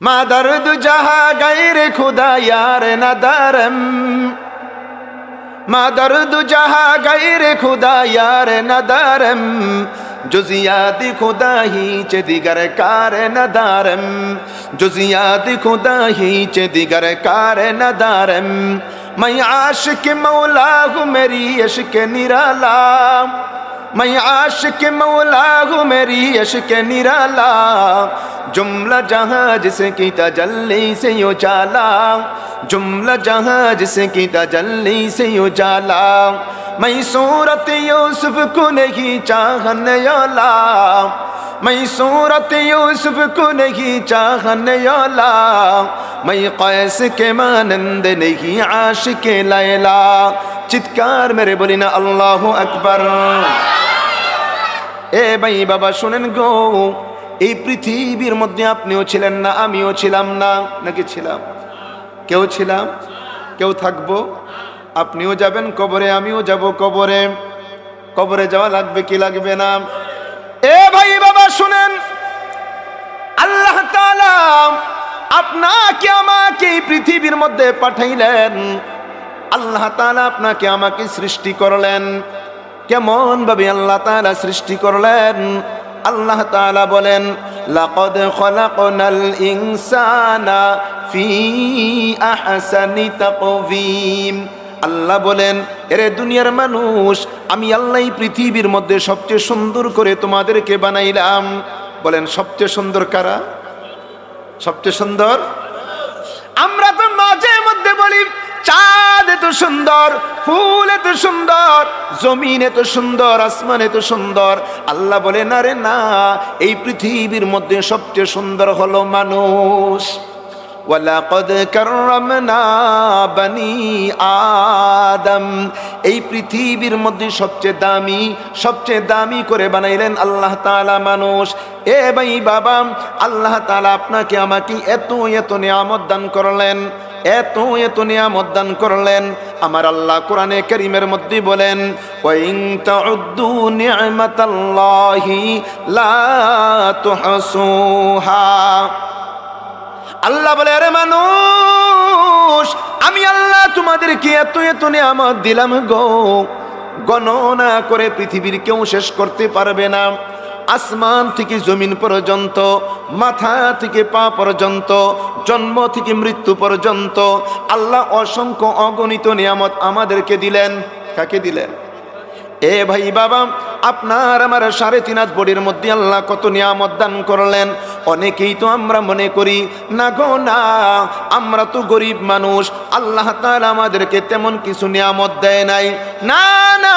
মা দর্দ জাহা গাইরে খুদা ইয়ার নদরম মা দর্দ জাহা গাইরে খুদা ইয়ার নদরম जुजियात खुदा ही चे दिगर कार नदारम जुजियात खुदा ही चे दिगर कार नदारम मैं आशिक मौला हूँ मेरी यश्क निराला میں عاشق مولا ہوں، میری عشق نرالا۔ جملہ جہاں جس کی تجلی سے اجالا۔ جملہ جہاں جس کی تجلی سے اجالا۔ میں صورت یوسف کو نہیں چاہن یولا میں صورت یوسف کو نہیں چاہن یولا میں قیس کے مانند نہیں عاشق لیلا۔ چتکار میرے بولینا اللہ اکبر۔ এ ভাই বাবা, শোনেন গো, এই পৃথিবীর মধ্যে আপনিও ছিলেন না, আমিও ছিলাম না। নাকি ছিলাম? কেউ ছিলাম? কেউ থাকব? আপনিও যাবেন কবরে, আমিও যাব কবরে। কবরে যাওয়া লাগবে কি লাগবে না? এ ভাই বাবা, শুনেন, আল্লাহ আপনাকে আমাকে এই পৃথিবীর মধ্যে পাঠাইলেন। আল্লাহ তাআলা আপনাকে আমাকে সৃষ্টি করলেন। কেমন ভাবে আল্লাহ তাআলা সৃষ্টি করলেন? আল্লাহ তাআলা বলেন, লাকদ খলাকনাল ইনসানা ফি আহসানি তাকওয়িম। আল্লাহ বলেন, এরে দুনিয়ার মানুষ, আমি আল্লাহ পৃথিবীর মধ্যে সবচেয়ে সুন্দর করে তোমাদেরকে বানাইলাম। বলেন, সবচেয়ে সুন্দর কারা? সবচেয়ে সুন্দর? আমরা তো মাঝে মধ্যে বলি চাঁদ এত সুন্দর, ফুল এত সুন্দর, জমিন এত সুন্দর, আসমান এত সুন্দর। আল্লাহ বলে, না রে, না, এই পৃথিবীর মধ্যে সবচেয়ে সুন্দর হলো মানুষ। ওয়ালাকদ কাররামনা বানি আদম। এই পৃথিবীর মধ্যে সবচেয়ে দামি সবচেয়ে দামি করে বানাইলেন আল্লাহ তাআলা মানুষ। এ ভাই বাবা, আল্লাহ তাআলা আপনাকে আমাকে এত এত নিয়ামত দান করলেন। এত এত নিয়ামত দান করলেন। আমার আল্লাহ কোরআনে করিমের মধ্যে বলেন আল্লাহ বলে, আরে মানুষ, আমি আল্লাহ তোমাদেরকে এত এত নিয়ামত দিলাম গো। গণনা করে পৃথিবীর কেউ শেষ করতে পারবে না। আসমান থেকে জমিন পর্যন্ত, মাথা থেকে পা পর্যন্ত জন্ম থেকে মৃত্যু পর্যন্ত আল্লাহ অসংখ্য অগণিত নিয়ামত আমাদেরকে দিলেন। কাকে দিলেন? এ ভাই বাবা, আপনার আমার সাড়ে তিন হাত বডির মধ্যে আল্লাহ কত নিয়ামত দান করলেন। অনেকেই তো আমরা মনে করি, না গো, না, আমরা তো গরিব মানুষ, আল্লাহ তাআলা আমাদেরকে তেমন কিছু নিয়ামত দেয় নাই। না না,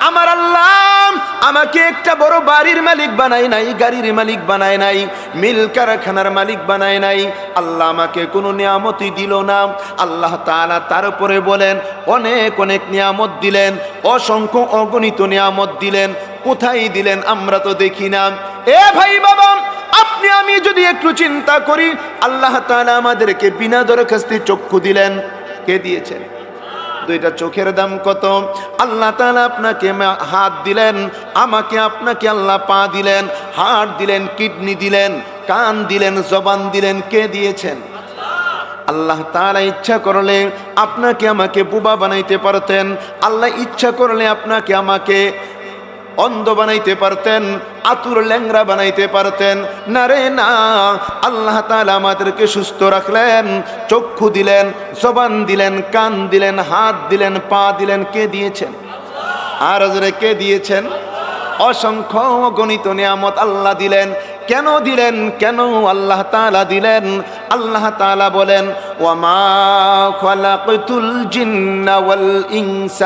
আমার আল্লাহ আমাকে একটা বড় বাড়ির মালিক বানায় নাই, গাড়ির মালিক বানায় নাই, মিল কারখানার মালিক বানায় নাই। আল্লাহ আমাকে কোনো নিয়ামতই দিল না। আল্লাহ তাআলা তারপরে বলেন, অনেক অনেক নিয়ামত দিলেন, অসংখ্য অগণিত নিয়ামত দিলেন, কোথায় দিলেন আমরা তো দেখি না। এ ভাই বাবা, আপনি, আমি যদি একটু চিন্তা করি, আল্লাহ তাআলা আমাদেরকে বিনা দরখাস্তে চক্ষু দিলেন। কে দিয়েছেন? দুইটা চোখের দাম কত? আল্লাহ তালা আপনাকে হাত দিলেন, আমাকে আপনাকে আল্লাহ পা দিলেন, হাড় দিলেন, কিডনি দিলেন, কান দিলেন, জবান দিলেন, কে দিয়েছেন? আল্লাহ তারা ইচ্ছা করলে আপনাকে আমাকে বুবা বানাইতে পারতেন, আল্লাহ ইচ্ছা করলে আপনাকে আমাকে অন্ধ বানাইতে পারতেন, আতুর ল্যাংরা বানাইতে পারতেন। না রে, না, আল্লাহ তালা আমাদেরকে সুস্থ রাখলেন, চক্ষু দিলেন, জবান দিলেন, কান দিলেন, হাত দিলেন, পা দিলেন। কে দিয়েছেন? আর কে দিয়েছেন? অসংখ্য গণিত নিয়ামত আল্লাহ দিলেন। কেন দিলেন? কেন আল্লাহ তাআলা দিলেন? আল্লাহ তালা বলেন وما خلقت الجن والإنس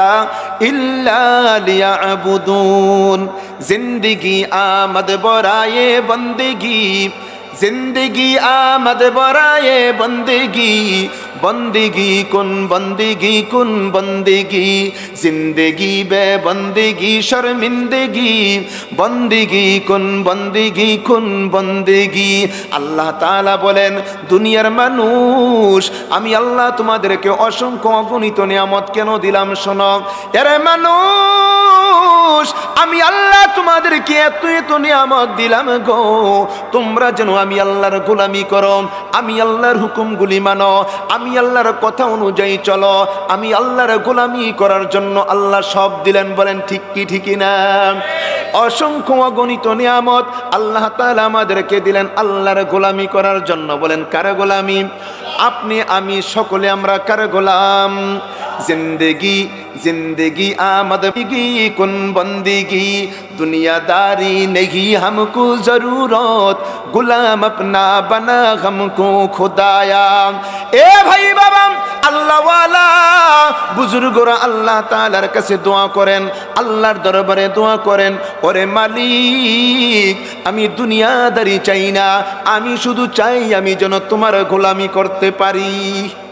إلا ليعبدون زندگی آمد برائے بندگی زندگی آمد برائے بندگی বন্দিগি কোন বন্দিগি কোন বন্দিগি? জিন্দেগি বে বন্দিগি, শর্মিন্দেগি। বন্দিগি কোন বন্দিগি কোন বন্দিগি? আল্লাহ তাআলা বলেন, দুনিয়ার মানুষ, আমি আল্লাহ তোমাদেরকে অসংখ্য অগণিত নিয়ামত কেন দিলাম শোনো? এরে মানুষ মানুষ, আমি আল্লাহ তোমাদেরকে এত এত নিয়ামত দিলাম গো। তোমরা যেন আমি আল্লাহর গোলামি করো, আমি আল্লাহর হুকুমগুলি মানো, আমি আল্লাহর কথা অনুযায়ী চলো, আমি আল্লাহর গোলামি করার জন্য আল্লাহ সব দিলেন বলেন ঠিক কি ঠিকই না? অসংখ্য অগণিত নিয়ামত আল্লাহ তাআলা আমাদেরকে দিলেন আল্লাহর গোলামি করার জন্য বলেন, কার গোলামি? আপনি, আমি, সকলে আমরা কার গোলাম? জিন্দেগি जिंदगी आमद की कुन बंदगी दुनियादारी नहीं हमको जरूरत गुलाम अपना बना हमको खुदाया এ ভাই বাবা আল্লাহওয়ালা বুজুর্গরা আল্লাহ তাআলার কাছে দোয়া করেন আল্লাহর দরবারে দোয়া করেন ওরে মালিক আমি দুনিয়াদারি চাই না আমি শুধু চাই আমি যেন তোমার গোলামি করতে পারি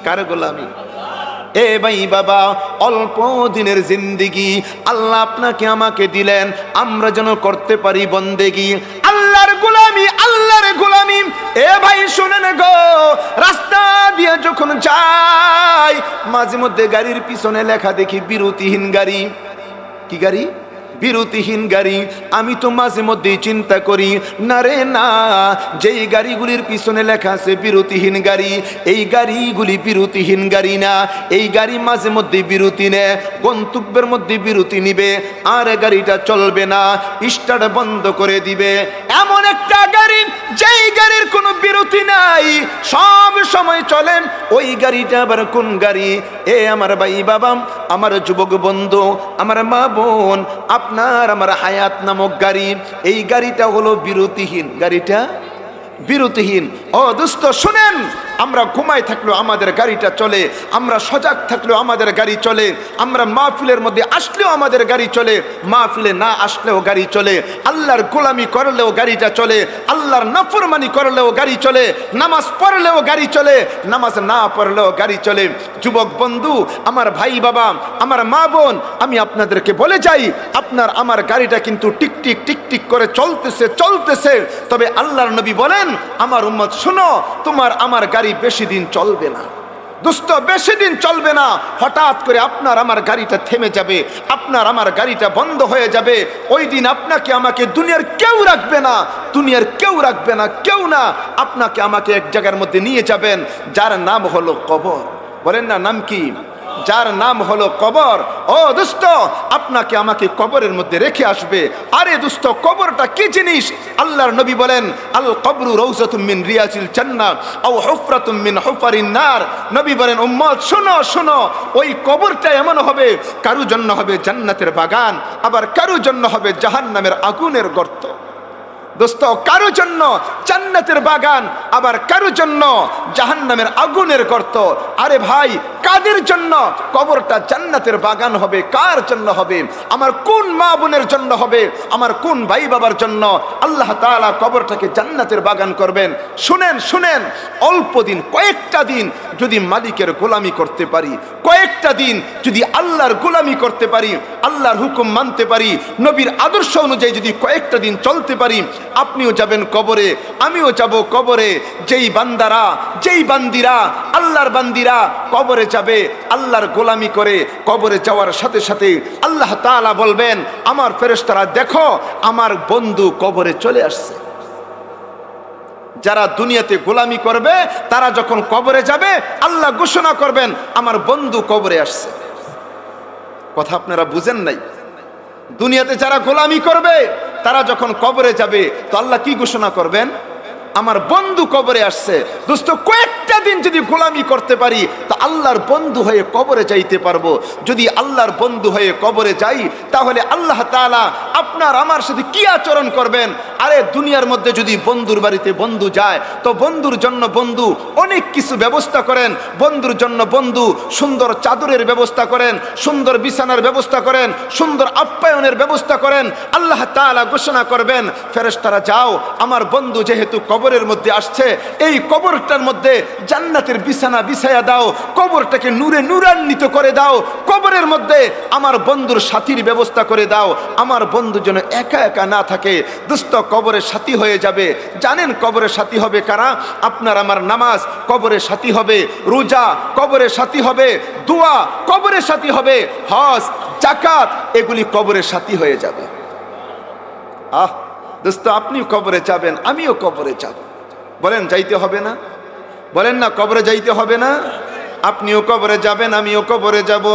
কার গোলামি এ ভাই বাবা, অল্প দিনের জিন্দিগি, আল্লাহ আপনাকে আমাকে দিলেন, আমরা যেন করতে পারি বন্দেগি। আল্লাহর গোলামি আল্লাহর গোলামি, এ ভাই শুনেন গো, রাস্তা দিয়ে যখন যাই মাঝে মধ্যে গাড়ির পিছনে লেখা দেখি বিরতিহীন গাড়ি। কি গাড়ি? বিরতিহীন গাড়ি, আমি তো মাঝে মধ্যেই চিন্তা করি, না রে, না। যেই গাড়িগুলির পিছনে লেখা আছে বিরতিহীন গাড়ি, এই গাড়িগুলি বিরতিহীন গাড়ি না। এই গাড়ি মাঝে মধ্যে বিরতি নেয় গন্তব্যের মধ্যে বিরতি নিবে, আর গাড়িটা চলবে না, স্টার্ট বন্ধ করে দিবে। এমন একটা গাড়ি, যেই গাড়ির কোনো বিরতি নাই। সব সময় চলেন, ওই গাড়িটা আবার কোন গাড়ি? এ আমার ভাই বাবা, আমার যুবক বন্ধু, আমার মা বোন, আপনার আমার হায়াত নামক গাড়ি। এই গাড়িটা হলো বিরতিহীন, গাড়িটা বিরতিহীন। ও দুস্থ শুনেন আমরা ঘুমাই থাকলেও আমাদের গাড়িটা চলে, আমরা সজাগ থাকলেও আমাদের গাড়ি চলে, আমরা মাহফিলের মধ্যে আসলেও আমাদের গাড়ি চলে, মাহফিলে না আসলেও গাড়ি চলে, আল্লাহর গোলামি করলেও গাড়িটা চলে, আল্লাহর নফরমানি করলেও গাড়ি চলে, নামাজ পড়লেও গাড়ি চলে, নামাজ না পড়লেও গাড়ি চলে। যুবক বন্ধু, আমার ভাই বাবা, আমার মা বোন, আমি আপনাদেরকে বলে যাই, আপনার আমার গাড়িটা কিন্তু টিকটিক টিকটিক করে চলতেছে চলতেছে। তবে আল্লাহর নবী বলেন, আমার উম্মত, শোনো, তোমার আমার গাড়ি বেশি দিন চলবে না। দুস্থ বেশি দিন চলবে না। হঠাৎ করে আপনার আমার গাড়িটা থেমে যাবে, আপনার আমার গাড়িটা বন্ধ হয়ে যাবে। ওই দিন আপনাকে আমাকে দুনিয়ার কেউ রাখবে না, দুনিয়ার কেউ রাখবে না, কেউ না। আপনাকে আমাকে এক জায়গার মধ্যে নিয়ে যাবেন, যার নাম হলো কবর। বলেন না, নাম কি? যার নাম হলো কবর। ও দুস্থ আপনাকে আমাকে কবরের মধ্যে রেখে আসবে। আরে দুস্থ কবরটা কি জিনিস? আল্লাহর নবী বলেন, আল কবরু রৌজাতুম মিন রিয়াজিল জান্নাহ, আও হুফরাতুম মিন হুফারিন নার। নবী বলেন, উম্মত, শোনো শোনো, ওই কবরটা এমন হবে কারু জন্য হবে জান্নাতের বাগান, আবার কারু জন্য হবে জাহান্নামের আগুনের গর্ত। দোস্ত কারও জন্য জান্নাতের বাগান, আবার কারও জন্য জাহান্নামের আগুনের গর্ত? আরে ভাই, কাদের জন্য? কবরটা জান্নাতের বাগান হবে, কার জন্য হবে? আমার কোন মা বোনের জন্য হবে? আমার কোন ভাই বাবার জন্য? আল্লাহ তাআলা কবরটাকে জান্নাতের বাগান করবেন। শুনেন শুনেন, অল্প দিন, কয়েকটা দিন যদি মালিকের গোলামি করতে পারি, কয়েকটা দিন যদি আল্লাহর গোলামি করতে পারি, আল্লাহর হুকুম মানতে পারি, নবীর আদর্শ অনুযায়ী যদি কয়েকটা দিন চলতে পারি, আপনিও যাবেন কবরে। আমিও যাব কবরে। যেই বান্দারা, যেই বান্দিরা, আল্লাহর বান্দিরা কবরে যাবে, আল্লাহর গোলামি করে কবরে যাওয়ার সাথে সাথে আল্লাহ তাআলা বলবেন, আমার ফেরেশতারা, দেখো, আমার বন্ধু কবরে চলে আসছে। যারা দুনিয়াতে গোলামি করবে, তারা যখন কবরে যাবে, আল্লাহ ঘোষণা করবেন, আমার বন্ধু কবরে আসছে। কথা আপনারা বুঝেন নাই? দুনিয়াতে যারা গোলামি করবে, তারা যখন কবরে যাবে, তো আল্লাহ কি ঘোষণা করবেন? আমার বন্ধু কবরে আসছে। দোস্ত কয়েকটা দিন যদি গোলামি করতে পারি, তা আল্লাহর বন্ধু হয়ে কবরে যাইতে পারব। যদি আল্লাহর বন্ধু হয়ে কবরে যাই, তাহলে আল্লাহ তাআলা আপনার, আমার সাথে কি আচরণ করবেন? আরে, দুনিয়ার মধ্যে যদি বন্ধুর বাড়িতে বন্ধু যায়, তো বন্ধুর জন্য বন্ধু অনেক কিছু ব্যবস্থা করেন। বন্ধুর জন্য বন্ধু সুন্দর চাদরের ব্যবস্থা করেন, সুন্দর বিছানার ব্যবস্থা করেন, সুন্দর আপ্যায়নের ব্যবস্থা করেন। আল্লাহ তাআলা ঘোষণা করবেন ফেরেস্তারা যাও, আমার বন্ধু যেহেতু কবরের মধ্যে আসছে, এই কবরটার মধ্যে জান্নাতের বিছানা বিছায়া দাও, কবরটাকে নূরে নূরান্বিত করে দাও, কবরের মধ্যে আমার বন্ধুর সাথীর ব্যবস্থা করে দাও, আমার বন্ধু যেন একা একা না থাকে, দুস্থ কবরের সাথী হয়ে যাবে। জানেন কবরের সাথী হবে কারা? আপনার আমার নামাজ কবরের সাথী হবে, রোজা কবরের সাথী হবে, দোয়া কবরের সাথী হবে, হজ জাকাত এগুলি কবরের সাথী হয়ে যাবে। আহ দোস্ত আপনিও কবরে যাবেন, আমিও কবরে যাব। বলেন, যাইতে হবে না? বলেন না, কবরে যাইতে হবে না। আপনিও কবরে যাবেন, আমিও কবরে যাব।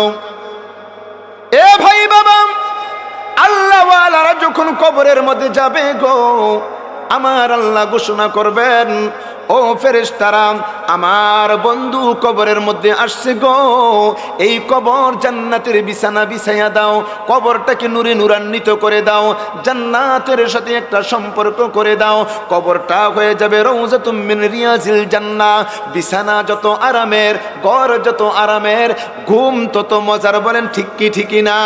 এ ভাই বাবা, আল্লাহ যখন কবরের মধ্যে যাবে গো, আমার আল্লাহ ঘোষণা করবেন ও ফেরেশতারা আমার বন্ধু কবরের মধ্যে আসছে গো। এই কবর জান্নাতের বিছানা বিছাইয়া দাও, কবরটাকে নুরে নুরান্বিত করে দাও, জান্নাতের সাথে একটা সম্পর্ক করে দাও। কবরটা হয়ে যাবে রৌজাতুম মিন রিয়াজিল জান্না বিছানা যত আরামের, ঘর যত আরামের, ঘুম তত মজার, বলেন ঠিক কি ঠিকই না?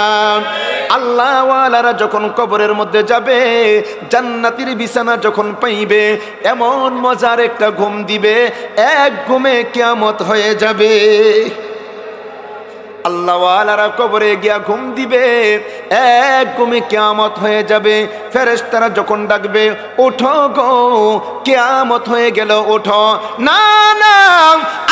আল্লাহওয়ালারা যখন কবরের মধ্যে যাবে, জান্নাতির বিছানা যখন পাইবে, এমন মজার একটা ঘুম দিবে, এক ঘুমে কেয়ামত হয়ে যাবে। আল্লাহওয়ালারা কবরে গিয়া ঘুম দিবে, এক ঘুমে কেয়ামত হয়ে যাবে। ফেরেশতারা যখন ডাকবে, ওঠো গো, কেয়ামত হয়ে গেল, ওঠো। না না,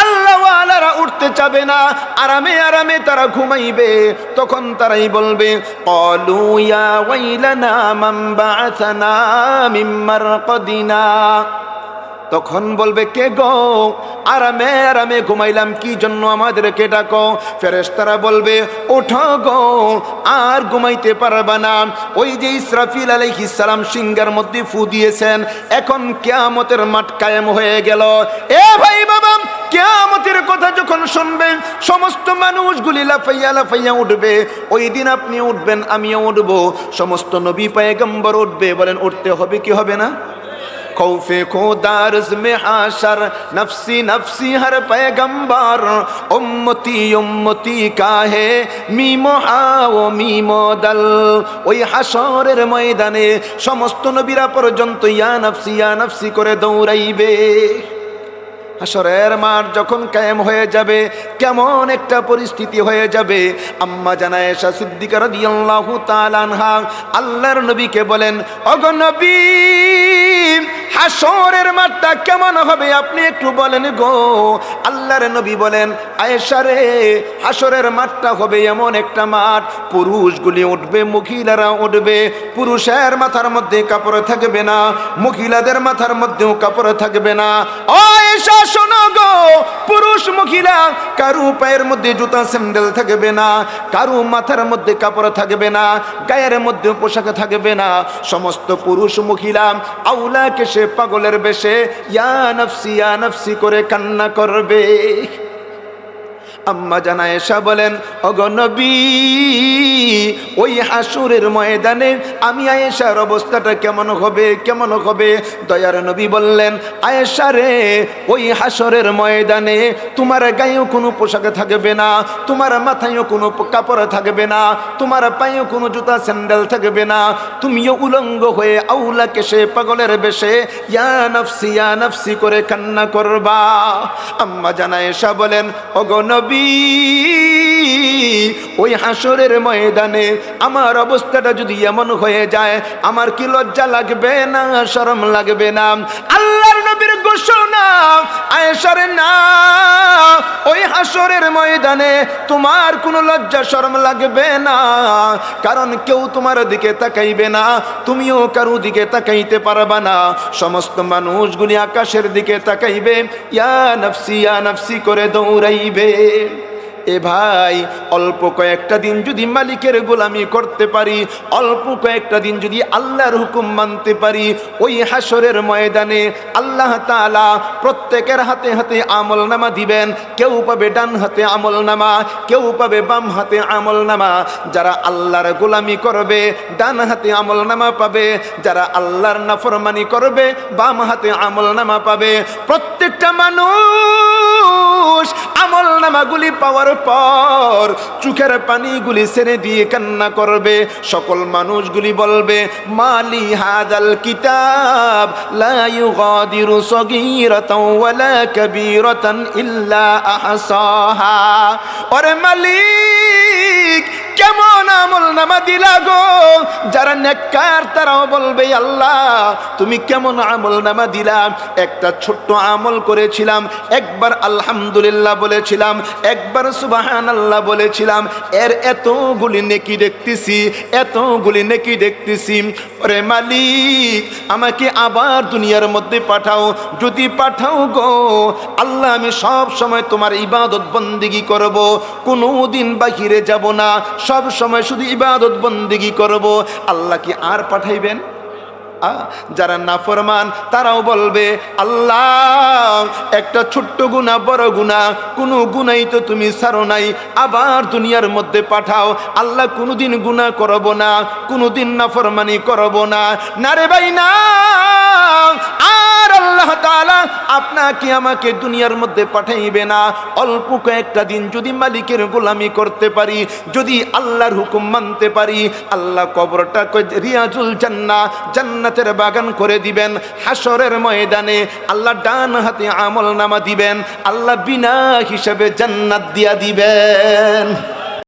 আল্লাহওয়ালারা উঠতে চাবে না, আরামে আরামে তারা ঘুমাইবে। তখন তারাই বলবে অলু ইয়া ওয়াইলানা মান বাআসানা মিন মারকাদিনা। তখন বলবে, কে গো? আরামে আরামে ঘুমাইলাম, কি জন্য আমাদেরকে ডাকো? ফেরেশতারা বলবে, ওঠো গো, আর ঘুমাইতে পারবা না। ওই যে ইসরাফিল আলাইহিস সালাম সিংহার মধ্যে ফু দিয়েছেন, এখন কেয়ামতের মাঠ কায়েম হয়ে গেল। এ ভাই বাবা, কেয়ামতের কথা যখন শুনবে, সমস্ত মানুষগুলি লাফাইয়া লাফাইয়া উঠবে। ওই দিন আপনি উঠবেন, আমিও উঠবো। সমস্ত নবী পায়গম্বর উঠবে, বলেন, উঠতে হবে কি হবে না? खौफे खुदारज में हाशर नफसी नफसी हर पैगंबर उम्मती उम्मती काहे মিমো হাও মিমো দল ওই হাসরের ময়দানে সমস্ত নবীরা পর্যন্ত ইয়া নফসি ইয়া নফসি করে দৌড়াইবে হাসরের মাঠ যখন কায়েম হয়ে যাবে, কেমন একটা পরিস্থিতি হয়ে যাবে। আম্মা জানা এসা সিদ্দিকা আল্লাহর নবীকে বলেন, ওগো নবী হাসরের মাঠটা কেমন হবে আপনি একটু বলেন গো? আল্লাহর নবী বলেন, আয়েশা রে হাসরের মাঠটা হবে এমন একটা মাঠ। পুরুষগুলি উঠবে, মহিলারা উঠবে, পুরুষের মাথার মধ্যে কাপড় থাকবে না, মহিলাদের মাথার মধ্যেও কাপড় থাকবে না। আয়েশা শোনো গো, পুরুষ মহিলা, কারু পায়ের মধ্যে জুতা, স্যান্ডেল থাকবে না, কারু মাথার মধ্যে কাপড় থাকবে না, গায়ের মধ্যে পোশাক থাকবে না। সমস্ত পুরুষ মহিলা আউলা কেসে পাগলের বেশে, ইয়া নফসি ইয়া নফসি করে কান্না করবে। আম্মা জানা এসা বলেন অগনবী ওই হাসুরের ময়দানে আমি আয়েশার অবস্থাটা কেমন হবে কেমন হবে? দয়ার নবী বললেন, আয়েশা রে, ওই হাসরের ময়দানে তোমার গায়েও কোনো পোশাক থাকবে না, তোমার মাথায়ও কোনো কাপড় থাকবে না, তোমার পায়েও কোনো জুতা, স্যান্ডেল থাকবে না। তুমিও উলঙ্গ হয়ে আউলাকে সে পাগলের বেশে ইয়া নফসি ইয়া নফসি করে কান্না করবা। আম্মা জানা এসা বলেন অগনবী ওই হাসরের ময়দানে আমার অবস্থাটা যদি এমন হয়ে যায়, আমার কি লজ্জা লাগবে না, শরম লাগবে না? আল্লাহর আয়েশার আয়েশারে না ওই হাসরের ময়দানে তোমার কোনো লজ্জা, শরম লাগবে না। কারণ কেউ তোমার দিকে তাকাইবে না, তুমিও কারও দিকে তাকাইতে পারবা না। সমস্ত মানুষগুলি আকাশের দিকে তাকাইবে। ইয়া নফসি ইয়া নফসি করে দৌড়াইবে। এ ভাই, অল্প কয়েকটা দিন যদি মালিকের গোলামি করতে পারি, অল্প কয়েকটা দিন যদি আল্লাহর হুকুম মানতে পারি, ওই হাসরের ময়দানে আল্লাহ তাআলা প্রত্যেকের হাতে হাতে আমল নামা দিবেন। কেউ পাবে ডান হাতে আমল নামা কেউ পাবে বাম হাতে আমল নামা যারা আল্লাহর গোলামি করবে, ডান হাতে আমল নামা পাবে। যারা আল্লাহর নাফরমানি করবে, বাম হাতে আমল নামা পাবে। প্রত্যেকটা মানুষ আমল নামাগুলি পাওয়ার পর চোখের পানিগুলি ছেড়ে দিয়ে কান্না করবে। সকল মানুষগুলি বলবে, মালি হাদাল কিতাব, লা ইউগাদিরু সগীরাতাও ওয়ালা কাবীরাতান ইল্লা আহসাহা। ওরে মালিক! আমল নামা দিলা যারা নেককার, তারাও বলবে, আল্লাহ, তুমি কেমন আমল নামা দিলাম একটা ছোট্ট আমল করেছিলাম, একবার আলহামদুলিল্লাহ বলেছিলাম, একবার সুবাহান আল্লাহ বলেছিলাম, এর এতগুলি নেকি দেখতেছি, এতগুলি নেকি দেখতেছি। ওরে মালিক, আমাকে আবার দুনিয়ার মধ্যে পাঠাও। যদি পাঠাও গো, আল্লাহ, আমি সব সময় তোমার ইবাদত বন্দিগি করব। কোনো দিন বাহিরে যাব না, সব সময় শুধু ইবাদত বন্দিগি করব, আল্লাহ কি আর পাঠাইবেন? যারা নাফরমান, তারাও বলবে, আল্লাহ, একটা ছোট্ট গুণা, বড় গুণা, কোনো গুণাই তো তুমি সারো নাই, আবার দুনিয়ার মধ্যে পাঠাও। আল্লাহ কোনোদিন গুণা করব না, কোনোদিন নাফরমানি করব না। না রে ভাই, না আল্লাহ তাআলা আপনাকে আমাকে দুনিয়ার মধ্যে পাঠাইবে না। অল্প কয়েকটা দিন যদি মালিকের গোলামি করতে পারি, যদি আল্লাহর হুকুম মানতে পারি, আল্লাহ কবরটা রিয়াজুল জান্না জান্নাতের বাগান করে দিবেন। হাসরের ময়দানে আল্লাহ ডান হাতে আমল নামা দিবেন। আল্লাহ বিনা হিসাবে জান্নাত দিয়া দিবেন।